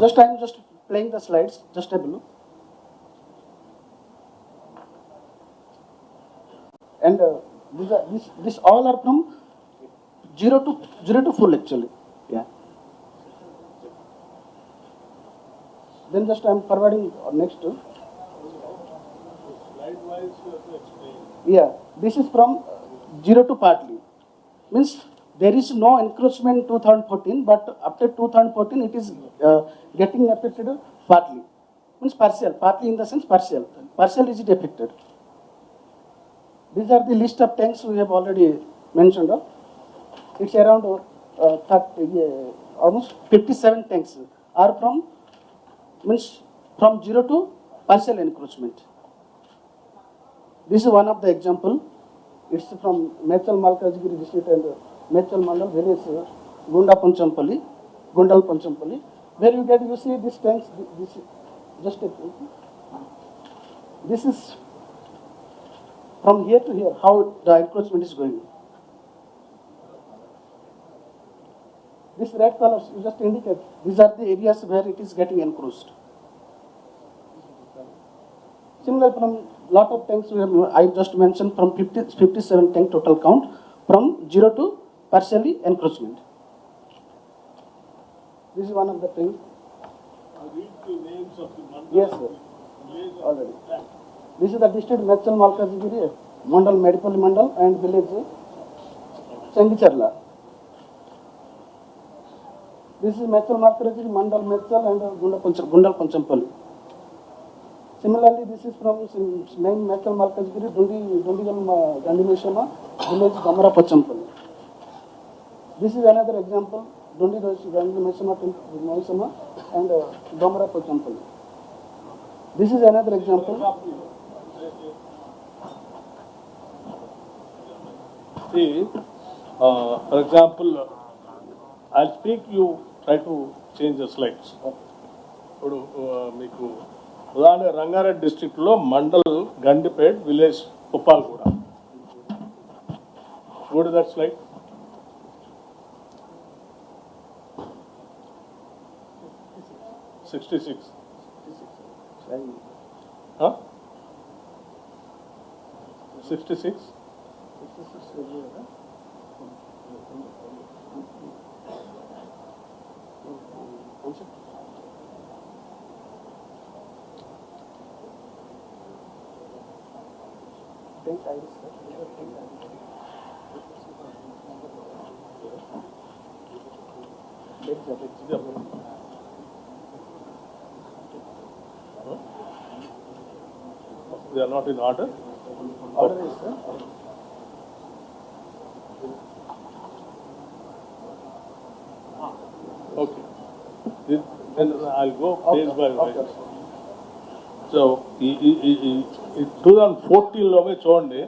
Just I'm just playing the slides, just a below. And uh, these are, this, this all are from zero to, zero to full actually, yeah. Then just I'm forwarding uh, next to. Yeah, this is from zero to partly. Means there is no encroachment in 2014, but after 2014 it is uh, getting affected partly. Means partial, partly in the sense partial. Partial is it affected. These are the list of tanks we have already mentioned. It's around uh, 30, uh, almost 57 tanks are from means from zero to partial encroachment. This is one of the example. It's from Metal Malkajgiri district and Mechal Mandal village, uh, Gunda Panchampalli, Gundal Panchampalli. Where you get, you see these tanks, this, just a, this is from here to here, how the encroachment is going. This red colors, you just indicate, these are the areas where it is getting encroached. Similar from lot of tanks we have, I just mentioned from 50, 57 tank total count, from zero to partially encroachment. This is one of the tanks. Yes, sir. Already. This is the district Mechal Malkazgiri, Mandal Medipalli Mandal and village Changicharla. This is Mechal Malkazgiri, Mandal Mechal and Gunda Pancham, Gundal Panchampalli. Similarly, this is from main Mechal Malkazgiri, Dundi, Dundigal Gandimeshama, village Gamara Pachampalli. This is another example, Dundi Gandimeshama, Maisama and uh, Gamara Pachampalli. This is another example. See, uh, for example, I'll speak, you try to change the slides. ఇప్పుడు uh, మీకు ఉదాహరణ రంగారెడ్డి డిస్ట్రిక్ట్లో mandal Gandipet village Uppal కూడా gourd that slide 66. Huh? 66? They are not in order. Order is, sir. Okay. Then then I'll go page by Okay, page. okay. So ఈ ఈ ఈ ఈ two thousand ఫోర్టీన్లోనే చూడండి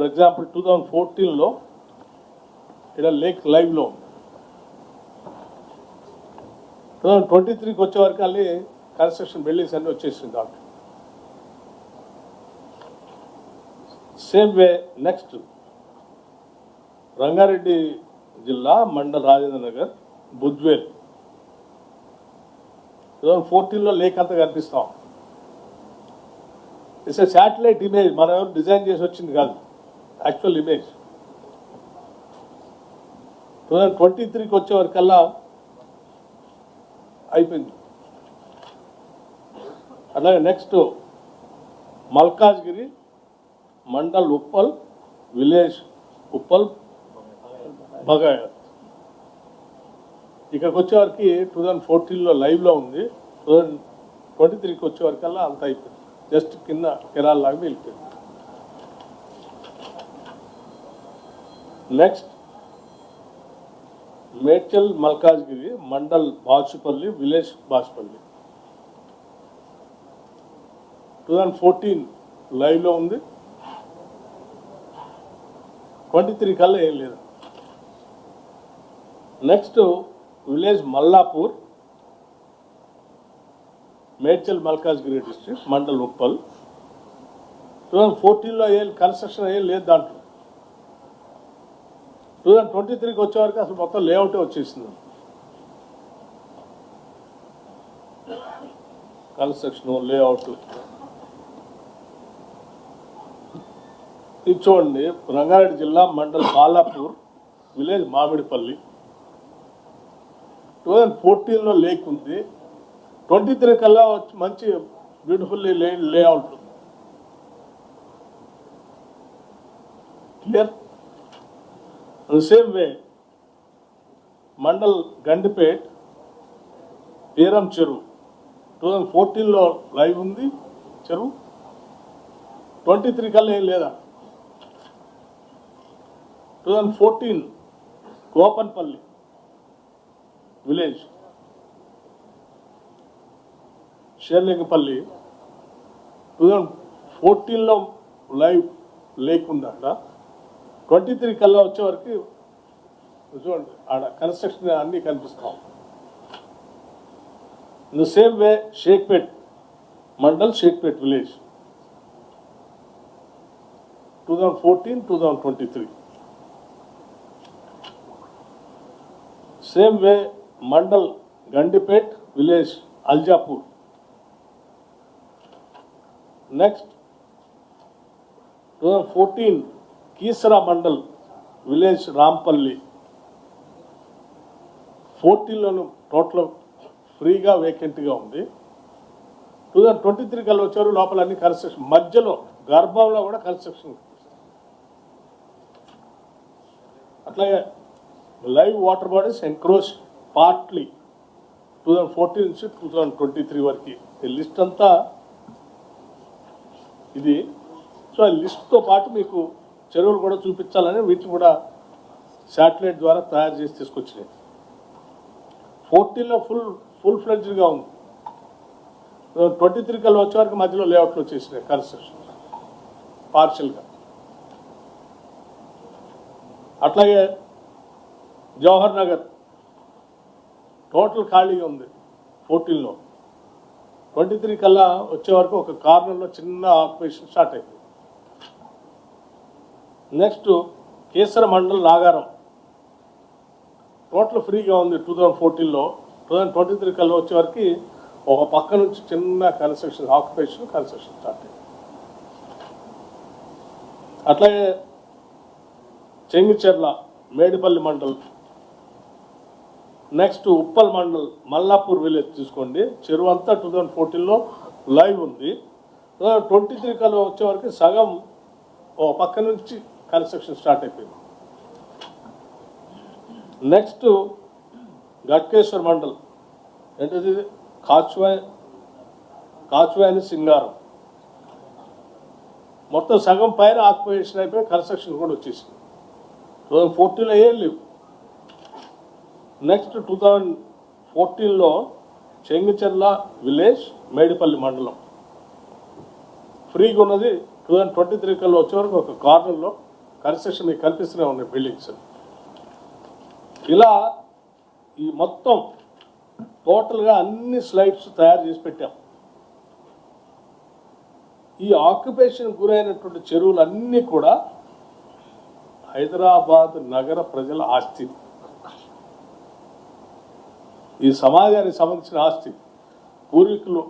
ఫర్ ఎగ్జాంపుల్ టూ థౌజండ్ ఫోర్టీన్లో ఇక్కడ లేక్ లైవ్లో ఉంది. టూ థౌజండ్ ట్వంటీ త్రీకి వచ్చేవరకు అన్నీ అల్లి కన్స్ట్రక్షన్ బిల్డింగ్స్ అన్నీ వచ్చేసింది దాంట్లో సేమ్ వే నెక్స్ట్ రంగారెడ్డి జిల్లా మండల్ రాజేంద్ర నగర్ బుద్వేల్ టూ థౌజండ్ ఫోర్టీన్లో లేక్ అంతా కనిపిస్తాం ఇట్స్ శాటిలైట్ ఇమేజ్ మనం ఎవరు డిజైన్ చేసి వచ్చింది కాదు. Actual image two thousand twenty త్రీకి వచ్చే వరకల్లా అయిపోయింది. అలాగే నెక్స్ట్ మల్కాజ్గిరి మండల్ ఉప్పల్ విలేజ్ ఉప్పల్ బగాయత్ ఇక్కడికి వచ్చేవారికి టూ థౌజండ్ ఫోర్టీన్లో లైవ్లో ఉంది. టూ థౌజండ్ ట్వంటీ త్రీకి వచ్చేవరకల్లా అంత అయిపోయింది. జస్ట్ కింద కెనాల్ లాగా వెళ్ళిపోయింది next Medchal Malkajgiri mandal Bachupally village Bachupally two thousand fourteen లైవ్లో ఉంది ట్వంటీ త్రీ కల్లా ఏం లేదు. Next village Mallapur Medchal Malkajgiri district mandal Uppal two thousand ఫోర్టీన్లో ఏ కన్స్ట్రక్షన్ ఏం లేదు దాంట్లో. టూ థౌజండ్ ట్వంటీ త్రీకి వచ్చే వరకు అసలు మొత్తం లేఅవుటే వచ్చేసింది. కన్స్ట్రక్షన్ లేఅవుట్ ఇది చూడండి రంగారెడ్డి జిల్లా mandal Balapur village Mamidipalli. Two thousand ఫోర్టీన్లో లేక్ ఉంది. ట్వంటీ త్రీ కల్లా వచ్చి మంచి బ్యూటిఫుల్లీ లే layout clear the same way mandal Gandipet తీరం చెరువు టూ థౌజండ్ ఫోర్టీన్లో లైవ్ ఉంది చెరువు ట్వంటీ త్రీ కల్లా ఏం లేదా? Two thousand fourteen Kopanpalli village Sherlingapalli two thousand ఫోర్టీన్లో లైవ్ లేక్ అక్కడ ట్వంటీ త్రీ కల్లా వచ్చే వరకు చూడండి ఆడ కన్స్ట్రక్షన్ అన్నీ కనిపిస్తాం in the same way Shaikpet mandal Shaikpet village two thousand fourteen two thousand twenty three same way mandal Gandipet village Aljapur next two thousand fourteen Keesara mandal village Rampalli ఫోర్టీన్లోను total ఫ్రీగా వేకెంట్గా ఉంది. Two thousand twenty three కల్లా వచ్చారు లోపల అన్ని construction. మధ్యలో గర్భంలో కూడా కన్స్ట్రక్షన్. అట్లాగే live water bodies encroach partly two thousand fourteen నుంచి టూ థౌజండ్ ట్వంటీ త్రీ వరకు. ఈ లిస్ట్ అంతా ఇది. సో ఆ లిస్ట్తో పాటు మీకు చెరువులు కూడా చూపించాలని వీటిని కూడా శాటిలైట్ ద్వారా తయారు చేసి తీసుకొచ్చినాయి. ఫోర్టీన్లో ఫుల్ ఫుల్ ఫ్లెడ్జ్డ్గా ఉంది. ట్వంటీ త్రీ కల్లా వచ్చే వరకు మధ్యలో లేఅవుట్లు వచ్చేసినాయి కన్స్ట్రక్షన్. పార్షియల్గా. అట్లాగే జవహర్ నగర్ టోటల్ ఖాళీగా ఉంది ఫోర్టీన్లో. ట్వంటీ త్రీ కల్లా వచ్చే వరకు ఒక కార్నర్లో చిన్న ఆక్యుపేషన్ స్టార్ట్ అయింది. నెక్స్ట్ కేసర మండల్ నాగారం. టోటల్ ఫ్రీగా ఉంది టూ థౌజండ్ ఫోర్టీన్లో. టూ థౌజండ్ ట్వంటీ త్రీ కల్లా వచ్చే వరకు ఒక పక్క నుంచి చిన్న కన్స్ట్రక్షన్ ఆక్యుపేషన్ కన్స్ట్రక్షన్ స్టార్ట్ అయింది. అట్లాగే చెంగిచెర్ల మేడిపల్లి మండల్. నెక్స్ట్ ఉప్పల్ మండల్ మల్లాపూర్ విలేజ్ తీసుకోండి చెరువు అంతా టూ థౌజండ్ ఫోర్టీన్లో లైవ్ ఉంది. ట్వంటీ త్రీ కల్లా వచ్చే వరకు సగం ఓ పక్క నుంచి కన్స్ట్రక్షన్ స్టార్ట్ అయిపోయింది. నెక్స్ట్ గట్కేశ్వర్ మండల్. ఏంటది కాచువా కాచువాని సింగారం. మొత్తం సగం పైన ఆక్యుపేషన్ అయిపోయి కన్స్ట్రక్షన్ కూడా వచ్చేసింది. టూ థౌజండ్ ఫోర్టీన్లో ఏం లేవు. నెక్స్ట్ టూ థౌజండ్ ఫోర్టీన్లో చెంగిచెర్ల విలేజ్ మేడిపల్లి మండలం. ఫ్రీగా ఉన్నది. టూ థౌజండ్ ట్వంటీ త్రీ కల్లా వచ్చే వరకు ఒక కార్నర్లో కన్స్ట్రక్షన్ మీకు కనిపిస్తూనే ఉన్నాయి బిల్డింగ్స్. ఇలా ఈ మొత్తం టోటల్గా అన్ని స్లైడ్స్ తయారు చేసి పెట్టాం. ఈ ఆక్యుపేషన్ గురైనటువంటి చెరువులన్నీ కూడా హైదరాబాద్ నగర ప్రజల ఆస్తి. ఈ సమాజానికి సంబంధించిన ఆస్తి. పూర్వీకులు